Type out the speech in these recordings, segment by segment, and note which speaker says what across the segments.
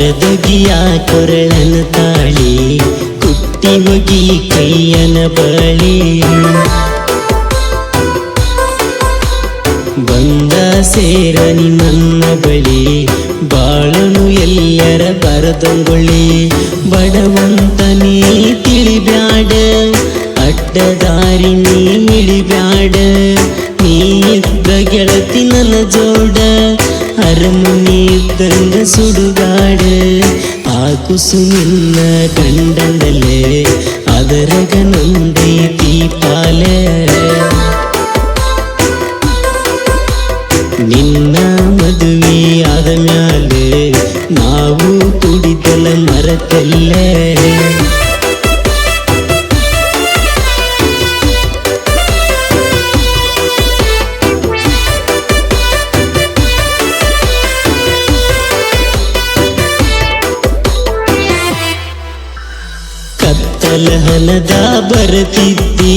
Speaker 1: ಹರದಗಿಯ ಕೊರಳನ ತಾಳಿ ಕುಟ್ಟಿ ಹೋಗಿ ಕೈಯನ ಬಳಿ. ಬಂದ ಸೇರನಿ ನನ್ನ ಬಳಿ, ಬಾಳನು ಎಲ್ಲರ ಬರದಂಗೊಳ್ಳಿ. ಬಡವಂತನೇ ತಿಳಿಬ್ಯಾಡ ಅಡ್ಡದಾರಿ ನೀ ಇಳಿಬ್ಯಾಡ ನೀ ಗೆಳತಿ ನನ್ನ ಜೋಡ, ಅರಮನೆ ಇದ್ದಂಗ ಸುಡುಗಾಡ ಆ ಕುಸು ನಿನ್ನ ಗಂಡಂದಲೇ ಅದರಗ ನಂದೈತಿ ಪಾಲೆ ನಿನ್ನ ಮದುವೆ ಆದ ಮ್ಯಾಲೆ ನಾವು ಕುಡಿದಲ ಮರತಲ್ಲೇ ಕತ್ತಲ ಹನದ ಬರತಿದ್ದಿ,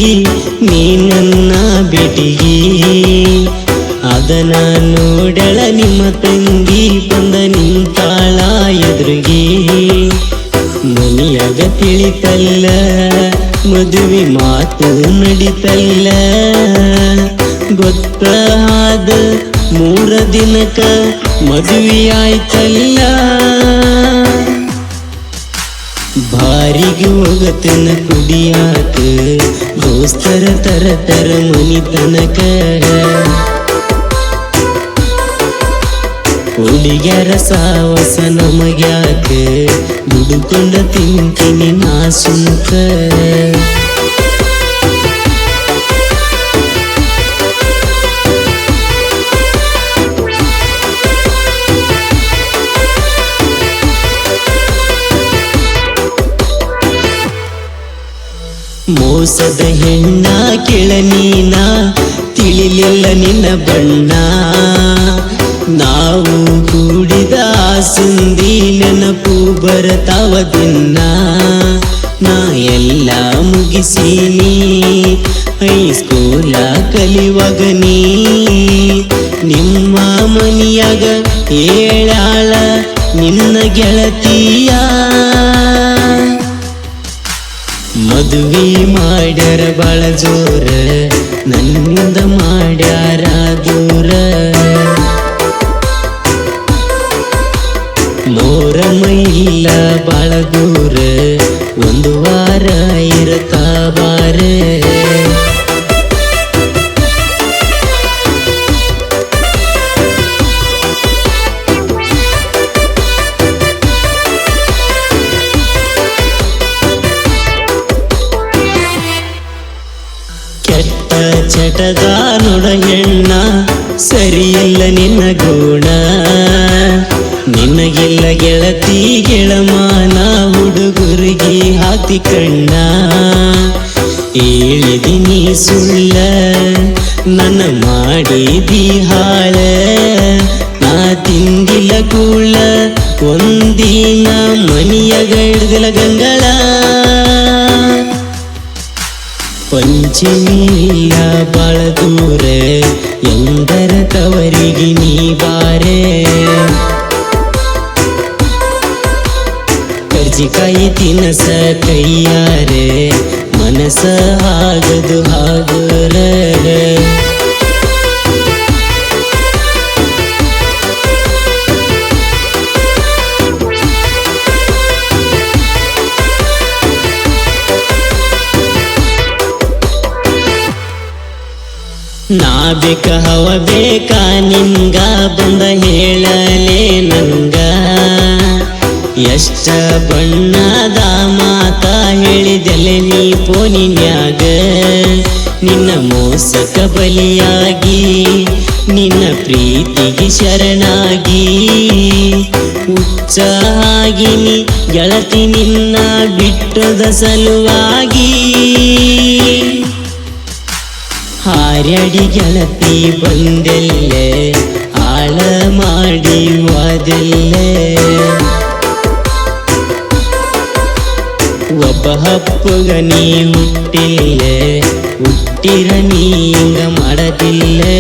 Speaker 1: ನೀ ನನ್ನ ಭೇಟಿಗೆ ಅದನ ನೋಡಳ ನಿಮ್ಮ ತಂಗಿ, ಬಂದ ನಿಂತಾಳ ಎದುರಿಗೆ. ಮನೆಯಾಗ ತಿಳಿತಲ್ಲ, ಮದುವೆ ಮಾತು ನಡಿತಲ್ಲ. ಗೊತ್ತಾದ ಮೂರ ದಿನಕ ಮದುವೆ ಆಯ್ತಲ್ಲ ಬಾರಿಗೆ ಹೋಗತನ ಕುಡಿಯಾಕ ದೋಸ್ತರ ತರ ತರ ಮನಿ ತನಕ ಹುಡುಗ್ಯಾರ ಸಾವಸ ನಮಗ್ಯಾಕ ದುಡುಕೊಂಡ ತಿಂತೀನಿ ನಾ ಸುಂಕ ಮೋಸದ ಹೆಣ್ಣ ಕೆಳನೀನ ತಿಳಿಲಿಲ್ಲ ನಿನ್ನ ಬಣ್ಣ. ನಾವು ಕೂಡಿದ ಸುಂದಿ ನೆನಪು ಬರತಾವ ದಿನ್ನ ನಾ ಎಲ್ಲ ಮುಗಿಸೀನಿ ಹೈಸ್ಕೂಲ ಕಲಿವಾಗ ನೀ. ನಿಮ್ಮ ಮನಿಯಾಗ ಏಳಾಳ ನಿನ್ನ ಗೆಳತಿಯ? ಮದುವೆ ಮಾಡ್ಯಾರ ಬಾಳ ಜೋರ ನನ್ನಿಂದ ಮಾಡ್ಯಾರ ದೂರ ಮೋರ ಮೈಲ್ಲ ಬಾಳ ದೂರ ಕೆಟ್ಟ ಚಟದ ನುಡ ಹೆಣ್ಣ, ಸರಿಯಲ್ಲ ನಿನ್ನ ಗುಣ. ನಿನಗಿಲ್ಲ ಗೆಳತಿ ಗೆಳಮಾನ, ಹುಡುಗರಿಗೆ ಹಾಕಿ ಕಣ್ಣ. ಹೇಳಿದಿನಿ ಸುಳ್ಳ, ನನ್ನ ಮಾಡಿದಿ ಹಾಳ. ಕೈಯಾರೆ ಮನಸ ಆಗದು ಹಾಗರ. ನಾ ಬೇಕ ಹವ ಬೇಕಾ ನಿಂಗ ಬಂದ ಹೇಳಲೇ ನಂಗ. ಎಷ್ಟ ಬಣ್ಣದ ಮಾತ ಹೇಳಿದೆಲೆ ನೀ ಪೋನಿನ್ಯಾಗ ನಿನ್ನ ಮೋಸಕ ಬಲಿಯಾಗಿ, ನಿನ್ನ ಪ್ರೀತಿಗೆ ಶರಣಾಗಿ. ಹುಚ್ಚಾಗಿ ನೀ ಗೆಳತಿ ನಿನ್ನ ಬಿಟ್ಟದ ಸಲುವಾಗಿ. ಹಾರ್ಯಾಡಿ ಗೆಳತಿ ಬಂದೆಲ್ಲೇ ಆಳ ಮಾಡಿ ವಾದೆಲ್ಲೆ പഹപ്പുക നീ മുട്ടില്ലേ ഉട്ടിര നീ ഇങ്ങ മടത്തില്ലേ